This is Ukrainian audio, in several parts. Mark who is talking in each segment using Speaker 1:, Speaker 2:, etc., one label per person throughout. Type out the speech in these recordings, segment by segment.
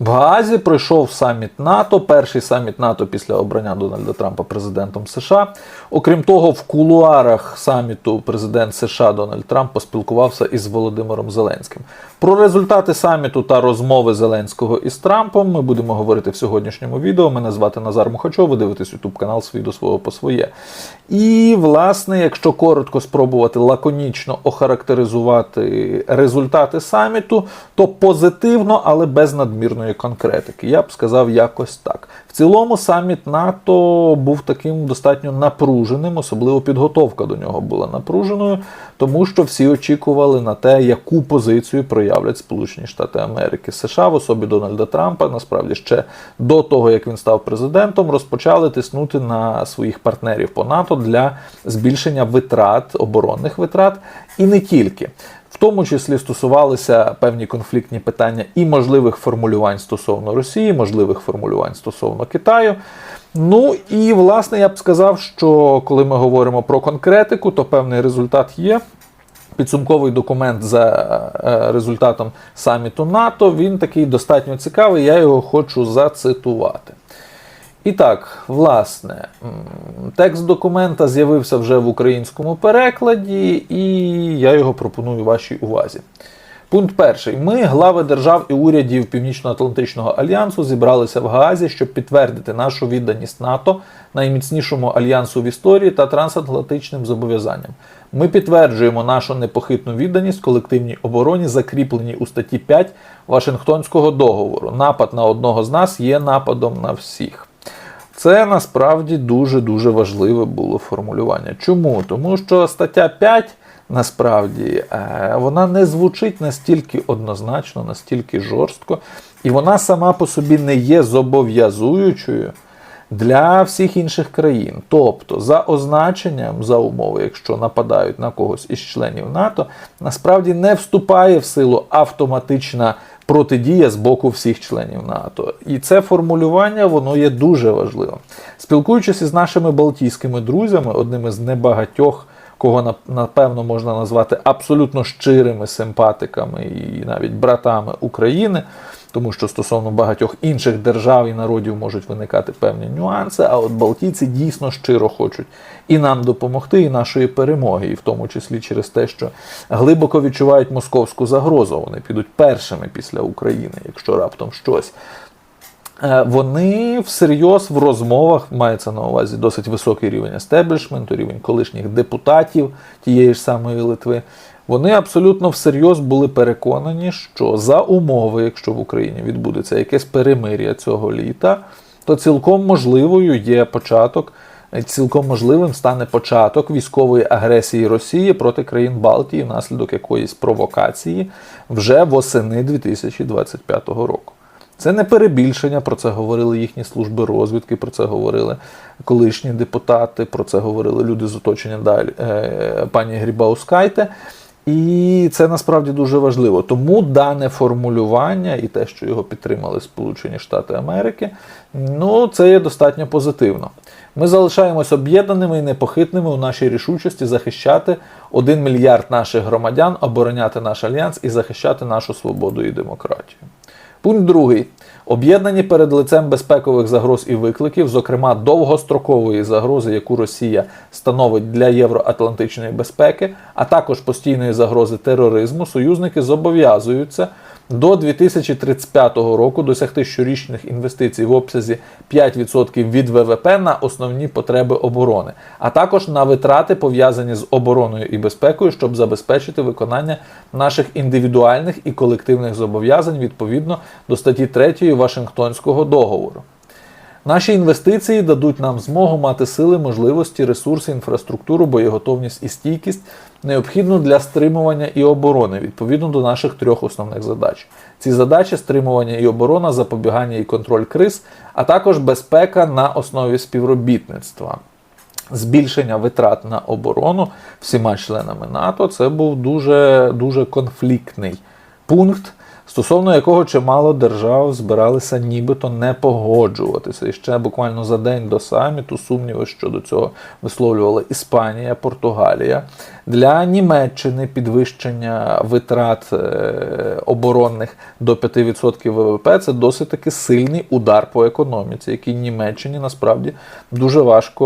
Speaker 1: В Гаазі пройшов саміт НАТО, перший саміт НАТО після обрання Дональда Трампа президентом США. Окрім того, в кулуарах саміту президент США Дональд Трамп поспілкувався із Володимиром Зеленським. Про результати саміту та розмови Зеленського із Трампом ми будемо говорити в сьогоднішньому відео. Мене звати Назар Мухачов, ви дивитесь YouTube канал свій до свого по своє. І, власне, якщо коротко спробувати лаконічно охарактеризувати результати саміту, то позитивно, але без надмірної конкретики. Я б сказав якось так. В цілому саміт НАТО був таким достатньо напруженим, особливо підготовка до нього була напруженою, тому що всі очікували на те, яку позицію проявлять Сполучені Штати Америки. США в особі Дональда Трампа насправді ще до того, як він став президентом, розпочали тиснути на своїх партнерів по НАТО для збільшення витрат, оборонних витрат, і не тільки. В тому числі стосувалися певні конфліктні питання і можливих формулювань стосовно Росії, можливих формулювань стосовно Китаю. Ну і власне я б сказав, що коли ми говоримо про конкретику, то певний результат є. Підсумковий документ за е, результатом саміту НАТО. Він такий достатньо цікавий. Я його хочу зацитувати. І так, власне, текст документа з'явився вже в українському перекладі, і я його пропоную вашій увазі. Пункт перший. Ми, глави держав і урядів Північно-Атлантичного альянсу, зібралися в Гаазі, щоб підтвердити нашу відданість НАТО найміцнішому альянсу в історії та трансатлантичним зобов'язанням. Ми підтверджуємо нашу непохитну відданість колективній обороні, закріпленій у статті 5 Вашингтонського договору. Напад на одного з нас є нападом на всіх. Це насправді дуже дуже важливе було формулювання. Чому? Тому що стаття 5 насправді е, вона не звучить настільки однозначно, настільки жорстко, і вона сама по собі не є зобов'язуючою для всіх інших країн. Тобто, за означенням, за умови, якщо нападають на когось із членів НАТО, насправді не вступає в силу автоматична протидія з боку всіх членів НАТО. І це формулювання воно є дуже важливим. Спілкуючись із нашими балтійськими друзями, одним із небагатьох. Кого напевно можна назвати абсолютно щирими симпатиками і навіть братами України, тому що стосовно багатьох інших держав і народів можуть виникати певні нюанси. А от Балтійці дійсно щиро хочуть і нам допомогти, і нашої перемоги, і в тому числі через те, що глибоко відчувають московську загрозу. Вони підуть першими після України, якщо раптом щось. Е, Вони всерйоз в розмовах мається на увазі досить високий рівень естеблішменту, рівень колишніх депутатів тієї ж самої Литви. Вони абсолютно всерйоз були переконані, що за умови, якщо в Україні відбудеться якесь перемир'я цього літа, то цілком можливою є початок, цілком можливим стане початок військової агресії Росії проти країн Балтії внаслідок якоїсь провокації вже восени 2025 року. Це не перебільшення, про це говорили їхні служби розвідки, про це говорили колишні депутати, про це говорили люди з оточення далі е, пані Грібаускайте. І це насправді дуже важливо. Тому дане формулювання і те, що його підтримали Сполучені Штати Америки, ну це є достатньо позитивно. Ми залишаємось об'єднаними і непохитними у нашій рішучості захищати один мільярд наших громадян, обороняти наш альянс і захищати нашу свободу і демократію. Пункт другий. Об'єднані перед лицем безпекових загроз і викликів, зокрема довгострокової загрози, яку Росія становить для євроатлантичної безпеки, а також постійної загрози тероризму, союзники зобов'язуються до 2035 року досягти щорічних інвестицій в обсязі 5% від ВВП на основні потреби оборони, а також на витрати пов'язані з обороною і безпекою, щоб забезпечити виконання наших індивідуальних і колективних зобов'язань відповідно до статті 3 Вашингтонського договору. Наші інвестиції дадуть нам змогу мати сили, можливості, ресурси, інфраструктуру, боєготовність і стійкість, необхідну для стримування і оборони відповідно до наших трьох основних задач. Ці задачі стримування і оборона, запобігання і контроль криз, а також безпека на основі співробітництва. Збільшення витрат на оборону всіма членами НАТО це був дуже, дуже конфліктний пункт стосовно якого чимало держав збиралися нібито не погоджуватися. І ще буквально за день до саміту сумніви щодо цього висловлювали Іспанія, Португалія. Для Німеччини підвищення витрат е, оборонних до 5% ВВП це досить таки сильний удар по економіці, який Німеччині насправді дуже важко,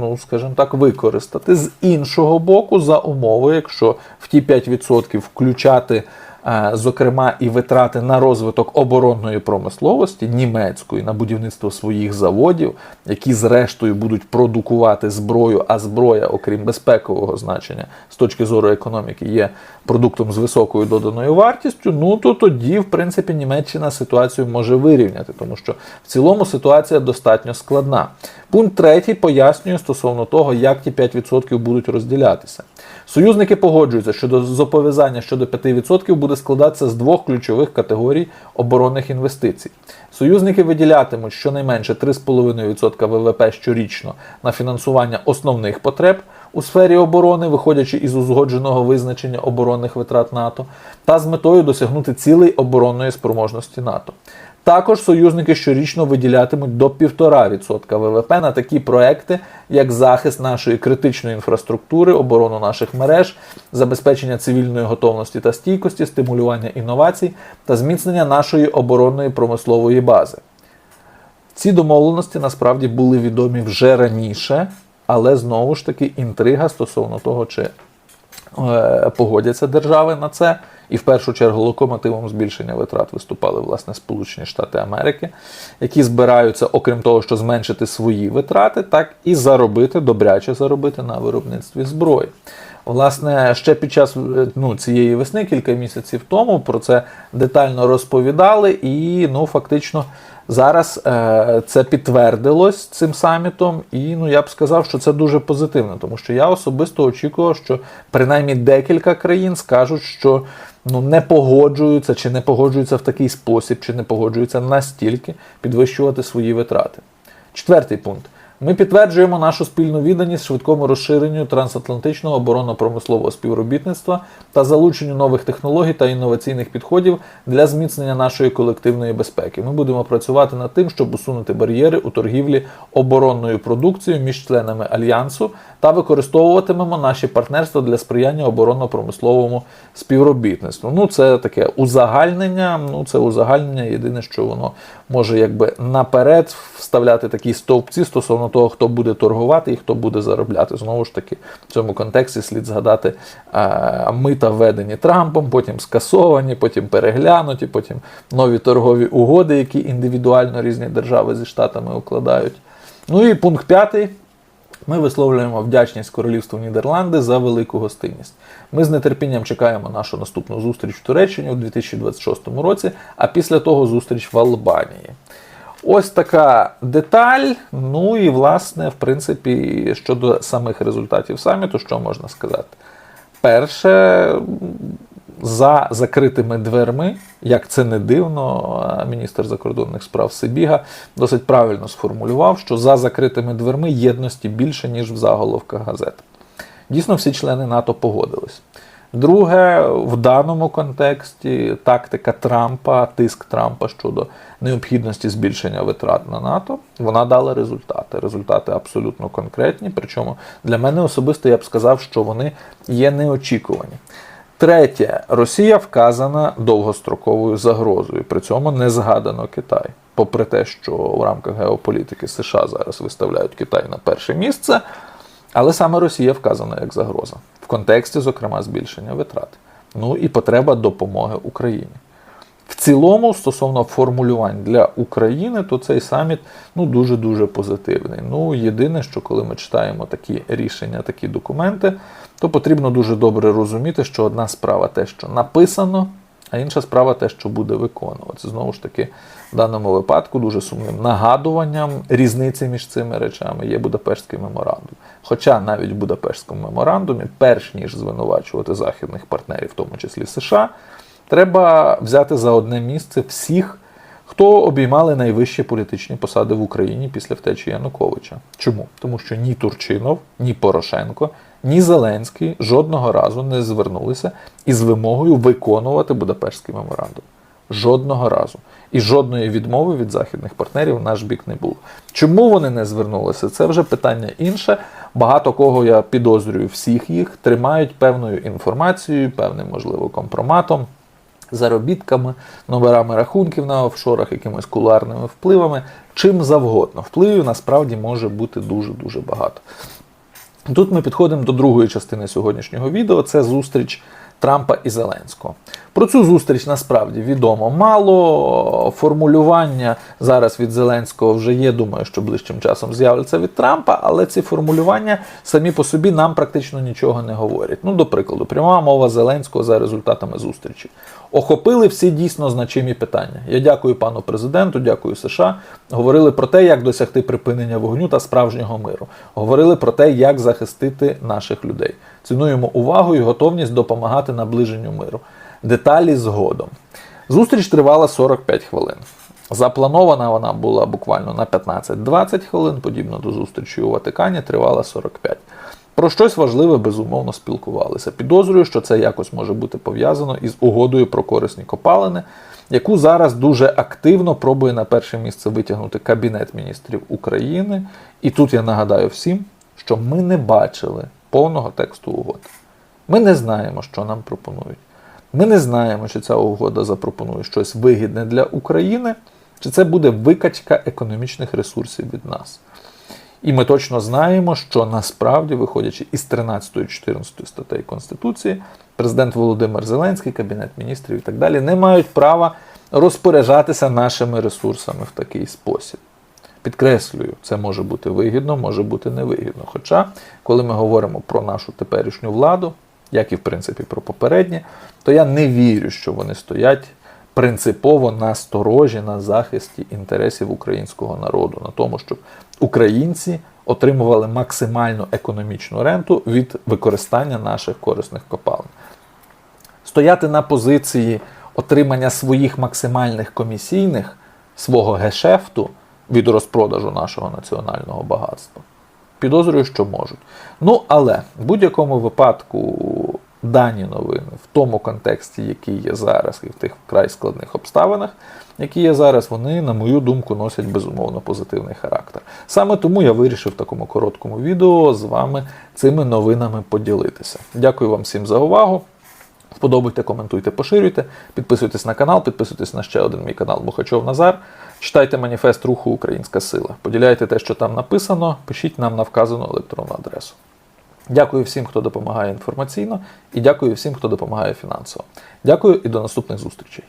Speaker 1: ну скажімо так, використати. З іншого боку, за умови, якщо в ті 5% включати. Е, Зокрема, і витрати на розвиток оборонної промисловості німецької на будівництво своїх заводів, які зрештою будуть продукувати зброю, а зброя, окрім безпекового значення, з точки зору економіки, є продуктом з високою доданою вартістю. Ну то тоді, в принципі, Німеччина ситуацію може вирівняти, тому що в цілому ситуація достатньо складна. Пункт третій пояснює стосовно того, як ті 5% будуть розділятися. Союзники погоджуються, що до зобов'язання щодо 5% буде складатися з двох ключових категорій оборонних інвестицій. Союзники виділятимуть щонайменше 3,5% ВВП щорічно на фінансування основних потреб у сфері оборони, виходячи із узгодженого визначення оборонних витрат НАТО, та з метою досягнути цілей оборонної спроможності НАТО. Також союзники щорічно виділятимуть до 1,5% ВВП на такі проекти, як захист нашої критичної інфраструктури, оборону наших мереж, забезпечення цивільної готовності та стійкості, стимулювання інновацій та зміцнення нашої оборонної промислової бази. Ці домовленості насправді були відомі вже раніше, але знову ж таки інтрига стосовно того, чи е, погодяться держави на це. І в першу чергу локомотивом збільшення витрат виступали власне Сполучені Штати Америки, які збираються, окрім того, що зменшити свої витрати, так і заробити, добряче заробити на виробництві зброї. Власне, ще під час е, ну, цієї весни, кілька місяців тому, про це детально розповідали, і ну, фактично зараз е, це підтвердилось цим самітом. І ну, я б сказав, що це дуже позитивно, тому що я особисто очікував, що принаймні декілька країн скажуть, що ну, не погоджуються, чи не погоджуються в такий спосіб, чи не погоджуються настільки підвищувати свої витрати. Четвертий пункт. Ми підтверджуємо нашу спільну відданість швидкому розширенню трансатлантичного оборонно-промислового співробітництва та залученню нових технологій та інноваційних підходів для зміцнення нашої колективної безпеки. Ми будемо працювати над тим, щоб усунути бар'єри у торгівлі оборонною продукцією між членами альянсу та використовуватимемо наші партнерства для сприяння оборонно-промисловому співробітництву. Ну, це таке узагальнення. Ну, це узагальнення. Єдине, що воно може якби наперед вставляти такі стовпці стосовно того, хто буде торгувати і хто буде заробляти. Знову ж таки, в цьому контексті слід згадати е, мита введені Трампом, потім скасовані, потім переглянуті, потім нові торгові угоди, які індивідуально різні держави зі штатами укладають. Ну і пункт п'ятий. Ми висловлюємо вдячність Королівству Нідерланди за велику гостинність. Ми з нетерпінням чекаємо нашу наступну зустріч в Туреччині у 2026 році, а після того зустріч в Албанії. Ось така деталь. Ну і, власне, в принципі, щодо самих результатів саміту, що можна сказати? Перше, за закритими дверми, як це не дивно, міністр закордонних справ Сибіга досить правильно сформулював, що за закритими дверми єдності більше, ніж в заголовках газет. Дійсно, всі члени НАТО погодились. Друге, в даному контексті тактика Трампа, тиск Трампа щодо необхідності збільшення витрат на НАТО, вона дала результати. Результати абсолютно конкретні. Причому для мене особисто я б сказав, що вони є неочікувані. Третє, Росія вказана довгостроковою загрозою, при цьому не згадано Китай. Попри те, що в рамках геополітики США зараз виставляють Китай на перше місце, але саме Росія вказана як загроза в контексті, зокрема, збільшення витрат. Ну і потреба допомоги Україні. В цілому, стосовно формулювань для України, то цей саміт ну дуже-дуже позитивний. Ну, єдине, що коли ми читаємо такі рішення, такі документи, то потрібно дуже добре розуміти, що одна справа те, що написано, а інша справа те, що буде виконуватися. Знову ж таки, в даному випадку дуже сумним нагадуванням різниці між цими речами є Будапештський меморандум. Хоча навіть в Будапештському меморандумі, перш ніж звинувачувати західних партнерів, в тому числі США, треба взяти за одне місце всіх, хто обіймали найвищі політичні посади в Україні після втечі Януковича. Чому? Тому що ні Турчинов, ні Порошенко, ні Зеленський жодного разу не звернулися із вимогою виконувати Будапештський меморандум. Жодного разу. І жодної відмови від західних партнерів в наш бік не було. Чому вони не звернулися? Це вже питання інше. Багато кого я підозрюю, всіх їх тримають певною інформацією, певним, можливо, компроматом, заробітками, номерами рахунків на офшорах, якимись куларними впливами, чим завгодно. Впливів насправді може бути дуже-дуже багато. Тут ми підходимо до другої частини сьогоднішнього відео. Це зустріч Трампа і Зеленського. Про цю зустріч насправді відомо мало. Формулювання зараз від Зеленського вже є. Думаю, що ближчим часом з'являться від Трампа, але ці формулювання самі по собі нам практично нічого не говорять. Ну, до прикладу, пряма мова Зеленського за результатами зустрічі. Охопили всі дійсно значимі питання. Я дякую пану президенту, дякую США. Говорили про те, як досягти припинення вогню та справжнього миру. Говорили про те, як захистити наших людей. Цінуємо увагу і готовність допомагати наближенню миру. Деталі згодом. Зустріч тривала 45 хвилин. Запланована вона була буквально на 15-20 хвилин, подібно до зустрічі у Ватикані, тривала 45. Про щось важливе, безумовно, спілкувалися. Підозрюю, що це якось може бути пов'язано із угодою про корисні копалини, яку зараз дуже активно пробує на перше місце витягнути Кабінет міністрів України. І тут я нагадаю всім, що ми не бачили повного тексту угоди. Ми не знаємо, що нам пропонують. Ми не знаємо, чи ця угода запропонує щось вигідне для України, чи це буде викачка економічних ресурсів від нас. І ми точно знаємо, що насправді, виходячи із 13-14 статей Конституції, президент Володимир Зеленський, Кабінет міністрів і так далі не мають права розпоряджатися нашими ресурсами в такий спосіб. Підкреслюю, це може бути вигідно, може бути невигідно. Хоча, коли ми говоримо про нашу теперішню владу, як і в принципі про попереднє, то я не вірю, що вони стоять принципово на сторожі, на захисті інтересів українського народу, на тому, щоб українці отримували максимальну економічну ренту від використання наших корисних копалин. Стояти на позиції отримання своїх максимальних комісійних, свого гешефту від розпродажу нашого національного багатства. Підозрюю, що можуть. Ну, але в будь-якому випадку дані новини в тому контексті, який є зараз, і в тих вкрай складних обставинах, які є зараз, вони, на мою думку, носять безумовно позитивний характер. Саме тому я вирішив в такому короткому відео з вами цими новинами поділитися. Дякую вам всім за увагу. Вподобайте, коментуйте, поширюйте, підписуйтесь на канал, підписуйтесь на ще один мій канал Бухачов Назар. Читайте маніфест руху Українська Сила. Поділяйте те, що там написано, пишіть нам на вказану електронну адресу. Дякую всім, хто допомагає інформаційно, і дякую всім, хто допомагає фінансово. Дякую і до наступних зустрічей.